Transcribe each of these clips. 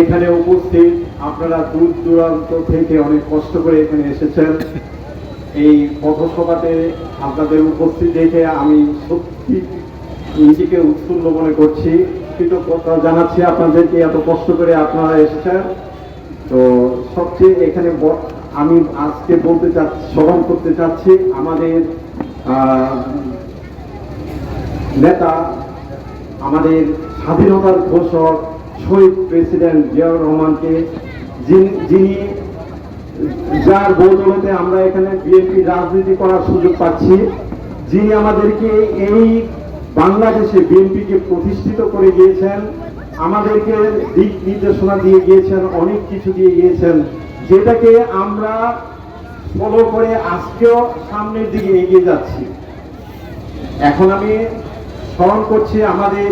এখানে উপস্থিত আপনারা দূর দূরান্ত থেকে অনেক কষ্ট করে এখানে এসেছেন। এই পথসভাতে আপনাদের উপস্থিত দেখে আমি সত্যি নিজেকে উৎফুল্ল মনে করছি। কৃতজ্ঞতা জানাচ্ছি আপনাদেরকে এত কষ্ট করে আপনারা এসেছেন। তো সবচেয়ে এখানে আমি আজকে বলতে চাচ্ছি স্মরণ করতে চাচ্ছি আমাদের নেতা, আমাদের স্বাধীনতার ঘোষক শহীদ প্রেসিডেন্ট জিয়াউর রহমানকে, যিনি যার বদৌলতে আমরা এখানে বিএনপি রাজনীতি করার সুযোগ পাচ্ছি, যিনি আমাদেরকে এই বাংলাদেশে বিএনপিকে প্রতিষ্ঠিত করে গিয়েছেন, আমাদেরকে দিক নির্দেশনা দিয়ে গিয়েছেন, অনেক কিছু দিয়ে গিয়েছেন, যেটাকে আমরা ফলো করে আজকেও সামনের দিকে এগিয়ে যাচ্ছি। এখন আমি স্মরণ করছি আমাদের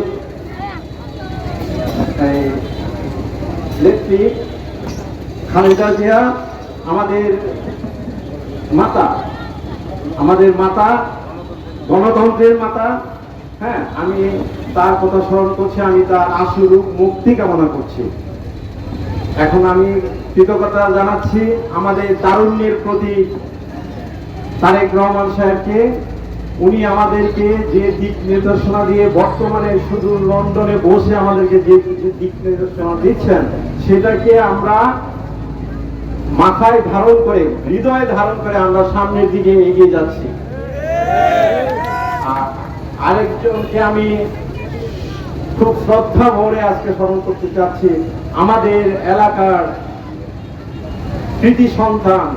নেত্রী খালেদা জিয়া, আমাদের মাতা আমাদের মাতা, গণতন্ত্রের মাতা হ্যাঁ আমি তার কথা স্মরণ করছি, আমি তার আশুরূপ মুক্তি কামনা করছি। এখন আমি কৃতজ্ঞতা জানাচ্ছি আমাদের তারুণ্যের প্রতি তারেক রহমান সাহেবকে। উনি আমাদেরকে যে দিক নির্দেশনা দিয়ে বর্তমানে শুধু লন্ডনে বসে আমাদেরকে যে দিক নির্দেশনা দিচ্ছেন, সেটাকে আমরা মাথায় ধারণ করে, হৃদয়ে ধারণ করে আমরা সামনের দিকে এগিয়ে যাচ্ছি। আর আরেকজনকে আমি খুব শ্রদ্ধা ভরে আজকে স্মরণ করতে চাচ্ছি, আমাদের এলাকার কৃতি সন্তান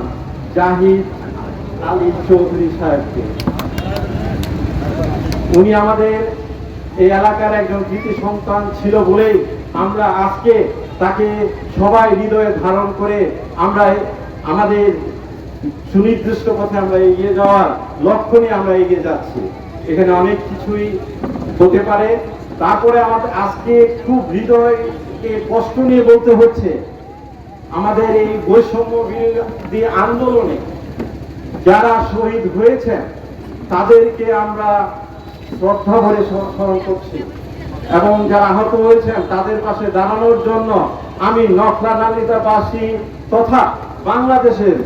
জাহিদ আলী চৌধুরী সাহেবকে। উনি আমাদের এই এলাকার একজন কৃতি সন্তান ছিল বলেই আমরা আজকে তাকে সবাই হৃদয়ে ধারণ করে আমরা আমাদের সুনির্দিষ্ট পথে আমরা এগিয়ে যাওয়ার লক্ষ্য নিয়ে আমরা এগিয়ে যাচ্ছি। এখানে অনেক কিছুই হতে পারে। তারপরে আমাদের আজকে খুব হৃদয়কে কষ্ট নিয়ে বলতে হচ্ছে, আমাদের এই বৈষম্য বিরোধী আন্দোলনে যারা শহীদ হয়েছেন তাদেরকে আমরা শ্রদ্ধা ভরে স্মরণ করছি। এবং যারা আহত হয়েছেন, তাদের পাশে দাঁড়ানোর জন্য আমি নকলা নালিতাবাসী তথা বাংলাদেশের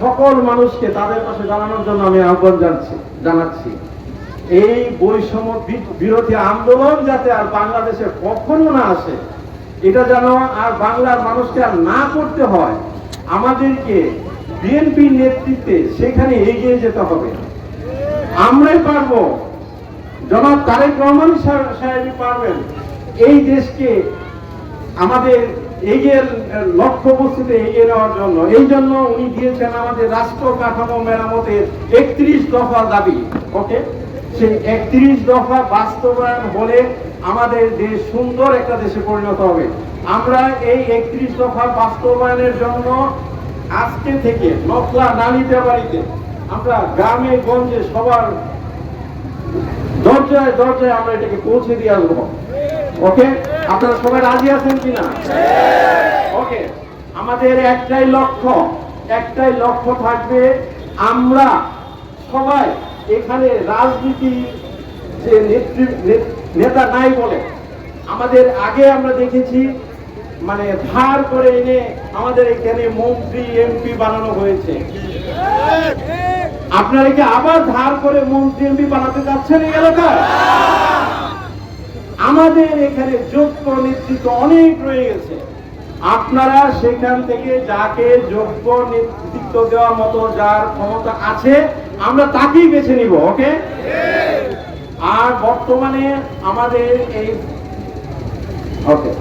সকল মানুষকে তাদের পাশে দাঁড়ানোর জন্য আমি আহ্বান জানছি জানাচ্ছি। এই বৈষম্য বিরোধী আন্দোলন যাতে আর বাংলাদেশে কখনো না আসে, এটা যেন আর বাংলার মানুষকে আর না করতে হয়, আমাদেরকে বিএনপির নেতৃত্বে সেখানে এগিয়ে যেতে হবে। আমরাই পারব। জনাব তারেক রহমান সাহেবই পারবেন। এই দেশকে আমাদের এগিয়ে লক্ষ্য বস্তুতে এগিয়ে নেওয়ার জন্য। এই জন্য উনি দিয়েছেন আমাদের রাষ্ট্র কাঠামো মেরামতের একত্রিশ দফা দাবি। ওকে? সেই একত্রিশ দফা বাস্তবায়ন হলে আমাদের দেশ সুন্দর একটা দেশে পরিণত হবে। আমরা এই একত্রিশ দফা বাস্তবায়নের জন্য আজকে থেকে নকলা নালিতে বাড়িতে আমরা গ্রামে, গঞ্জে, সবার দরজায় দরজায় আমরা এটাকে পৌঁছে দিয়ে আসব। ওকে আপনারা সবাই রাজি আছেন কিনা? ওকে আমাদের একটাই লক্ষ্য একটাই লক্ষ্য থাকবে, আমরা সবাই এখানে রাজনীতি যে নেতা নাই বলে, আমাদের আগে আমরা দেখেছি মানে ধার করে এনে আমাদের এখানে মন্ত্রী, এমপি বানানো হয়েছে। আপনারা কি আবার ধার করে মন্ত্রী এমপি বানাতে যাচ্ছেন এই এলাকায়? আমাদের এখানে যোগ্য নেতৃত্ব অনেক রয়ে গেছে। আপনারা সেখান থেকে যাকে যোগ্য নেতৃত্ব দেওয়ার মতো যার ক্ষমতা আছে, আমরা তাকেই বেছে নিব ওকে আর বর্তমানে আমাদের এই ওকে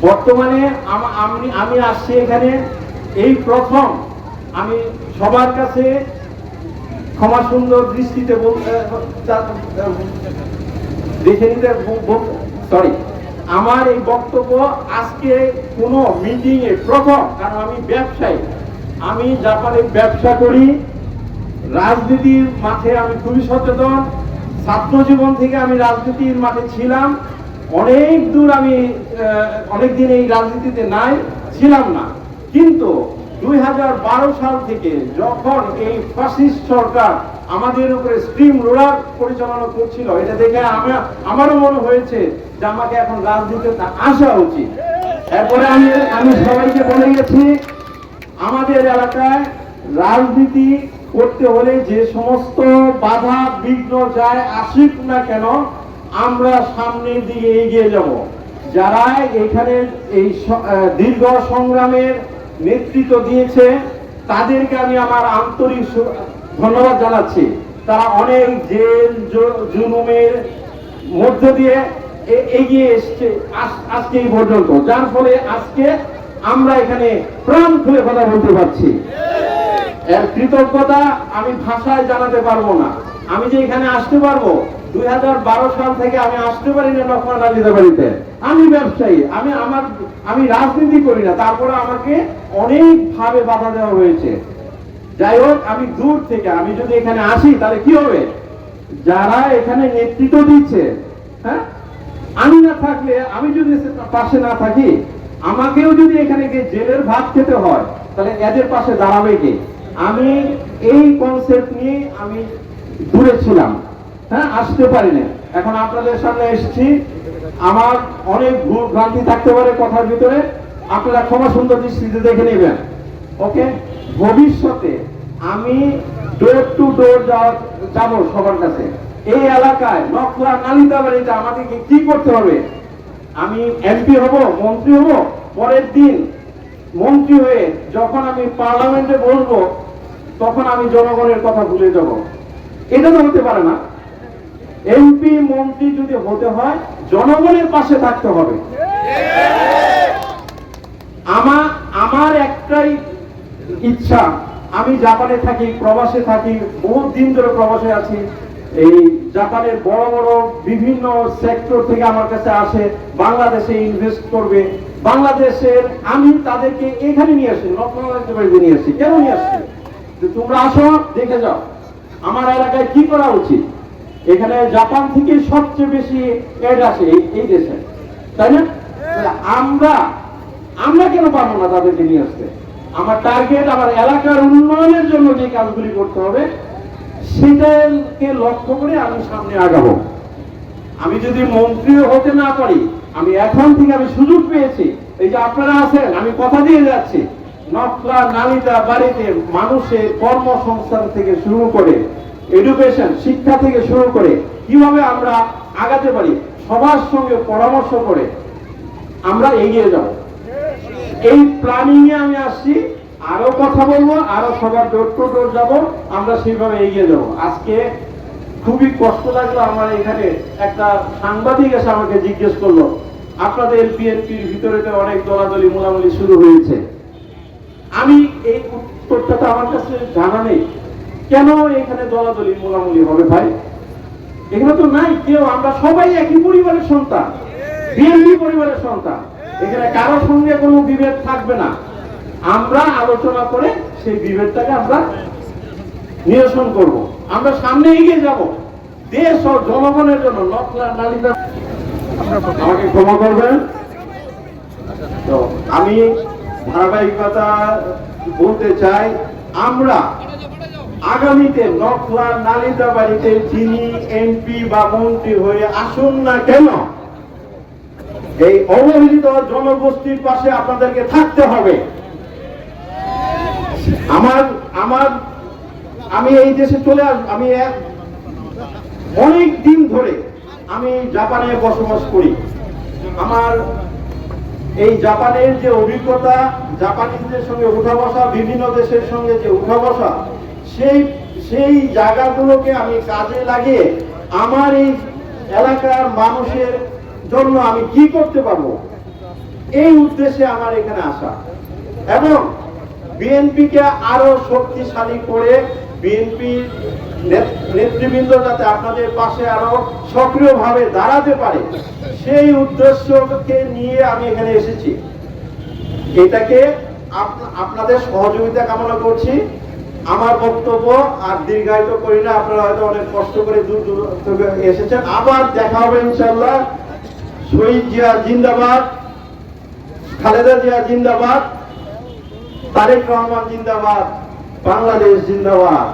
বর্তমানে আম- আমি আমি আসছি এখানে। এই প্রথম আমি সবার কাছে ক্ষমা সুন্দর দৃষ্টিতে দেখে নিতে সরি আমার এই বক্তব্য আজকে কোনো মিটিং এ প্রথম, কারণ আমি ব্যবসায়ী। আমি জাপানে ব্যবসা করি। রাজনীতির মাঠে আমি খুবই সচেতন। ছাত্র জীবন থেকে আমি রাজনীতির মাঠে ছিলাম। অনেক দূর আমি অনেক দিন এই রাজনীতিতে নাই, ছিলাম না। কিন্তু দুই হাজার বারো সাল থেকে যখন এই ফাসিস্ট সরকার আমাদের উপরে স্ট্রিম রোলার পরিচালনা করছিল, এটা দেখে আমার, আমারও মনে হয়েছে যে আমাকে এখন রাজনীতিতে আসা উচিত। এরপরে আমি আমি সবাইকে বলে গেছি, আমাদের এলাকায় রাজনীতি করতে হলে যে সমস্ত বাধা বিঘ্ন যায় আসুক না কেন, আমরা সামনের দিকে এগিয়ে যাব। যারা এখানে এই দীর্ঘ সংগ্রামের নেতৃত্ব দিয়েছে, তাদেরকে আমি আমার আন্তরিক ধন্যবাদ জানাচ্ছি। তারা অনেক জেল জুলুমের মধ্য দিয়ে এগিয়ে এসছে আজ- আজকে এই পর্যন্ত। যার ফলে আজকে আমরা এখানে প্রাণ খুলে কথা বলতে পারছি। এর কৃতজ্ঞতা আমি ভাষায় জানাতে পারব না। আমি যে এখানে আসতে পারব দুই হাজার বারো সাল থেকে আমি আসতে পারি না নকমান আলীতে বাড়িতে। আমি ব্যবসায়ী, আমি আমার, আমি রাজনীতি করি না। তারপরে আমাকে অনেক ভাবে বাধা দেওয়া হয়েছে। যাই হোক, আমি দূর থেকে, আমি যদি এখানে আসি, তাহলে কি হবে? যারা এখানে নেতৃত্ব দিচ্ছে হ্যাঁ? আমি না থাকলে, আমি যদি পাশে না থাকি, আমাকেও যদি এখানে গিয়ে জেলের ভাত খেতে হয়, তাহলে এদের পাশে দাঁড়াবে কে? আমি এই কনসেপ্ট নিয়ে আমি দূরে ছিলাম। হ্যাঁ আসতে পারি না এখন আপনাদের সামনে এসেছি। আমার অনেক ভুল ভ্রান্তি থাকতে পারে কথার ভিতরে। আপনারা ক্ষমা সুন্দর দৃষ্টিতে দেখে নেবেন। ওকে? ভবিষ্যতে আমি ডোর টু ডোর যাব সবার কাছে। এই এলাকায় নকলা নালিতাবাড়িতে আমাদেরকে কি করতে হবে? আমি এমপি হব, মন্ত্রী হব, পরের দিন মন্ত্রী হয়ে যখন আমি পার্লামেন্টে বলব তখন আমি জনগণের কথা ভুলে যাব। এটা তো হতে পারে না। এমপি, মন্ত্রী যদি হতে হয়, জনগণের পাশে থাকতে হবে। আমার আমার একটাই ইচ্ছা, আমি জাপানে থাকি, প্রবাসে থাকি, বহুত দিন ধরে প্রবাসে আছি। এই জাপানের বড় বড় বিভিন্ন সেক্টর থেকে আমার কাছে আসে, বাংলাদেশে ইনভেস্ট করবে। বাংলাদেশের, আমি তাদেরকে এখানে নিয়ে আসি লক্ষ্মী নিয়ে আসি। কেন নিয়ে আসছি তোমরা আসো, দেখে যাও। আমার এলাকায় কি করা উচিত? এখানে জাপান থেকে সবচেয়ে বেশি এড আসে এই- দেশে। তাই না? আমরা আমরা কেন পারব না তাদেরকে নিয়ে আসতে? আমার টার্গেট আমার এলাকার উন্নয়নের জন্য যে কাজগুলি করতে হবে, সেটাকে লক্ষ্য করে আমি সামনে আগাবো। আমি যদি মন্ত্রীও হতে না পারি, আমি এখন থেকে আমি সুযোগ পেয়েছি। এই যে আপনারা আছেন, আমি কথা দিয়ে যাচ্ছি। নকলা নালিতা বাড়িতে মানুষের কর্মসংস্থান থেকে শুরু করে এডুকেশন শিক্ষা থেকে শুরু করে কীভাবে আমরা আগাতে পারি, সবার সঙ্গে পরামর্শ করে আমরা এগিয়ে যাব। এই প্ল্যানিং এ আমি আসছি, আরও কথা বলব, আরও সবার ডোর টু ডোর যাব, আমরা সেইভাবে এগিয়ে যাব। আজকে খুবই কষ্ট লাগল আমার এখানে একটা সাংবাদিক এসে আমাকে জিজ্ঞেস করল, আপনাদের বিএনপির ভিতরে তো অনেক দলাদলি মোলামুলি শুরু হয়েছে। আমি এই উত্তরটা তো আমার কাছে জানা নেই। কেন এখানে দলাদলি মোলামুলি হবে ভাই? এখানে তো নাই কেউ, আমরা সবাই একই পরিবারের সন্তান। বিএনপি পরিবারের সন্তান। এখানে কারও সঙ্গে কোনো বিভেদ থাকবে না। আমরা আলোচনা করে সেই বিভেদটাকে আমরা নিরসন করব। আমরা সামনে এগিয়ে যাব। দেশ ও জনগণের জন্য নকলা নালিকা আমাকে ক্ষমা করবেন। তো আমি ধারাবাহিকতা বলতে চাই, আমরা আগামীতে নকলা নালিতা বাড়িতে যিনি এমপি বা মন্ত্রী হয়ে আসুন না কেন? এই অবহেলিত জনগোষ্ঠীর পাশে আপনাদেরকে থাকতে হবে। আমার আমার, আমি এই দেশে চলে আস, আমি অনেক দিন ধরে আমি জাপানে বসবাস করি। আমার এই জাপানের যে অভিজ্ঞতা, জাপানিজদের সঙ্গে উঠা বসা, বিভিন্ন দেশের সঙ্গে যে উঠা বসা সেই সেই জায়গাগুলোকে আমি কাজে লাগিয়ে আমার এই এলাকার মানুষের জন্য আমি কি করতে পারব? এই উদ্দেশ্যে আমার এখানে আসা। এবং বিএনপিকে আরও শক্তিশালী করে বিএনপি নেতৃবৃন্দ যাতে আপনাদের পাশে আরও সক্রিয়ভাবে দাঁড়াতে পারে, সেই উদ্দেশ্যকে নিয়ে আমি এখানে এসেছি। এটাকে আপনাদের সহযোগিতা কামনা করছি। আমার বক্তব্য আর দীর্ঘায়িত করি না, আপনারা হয়তো অনেক কষ্ট করে দূর দূর থেকে এসেছেন। আবার দেখা হবে ইনশাল্লাহ শহীদ জিয়া জিন্দাবাদ, খালেদা জিয়া জিন্দাবাদ, তারেক রহমান জিন্দাবাদ, বাংলাদেশ জিন্দাবাদ।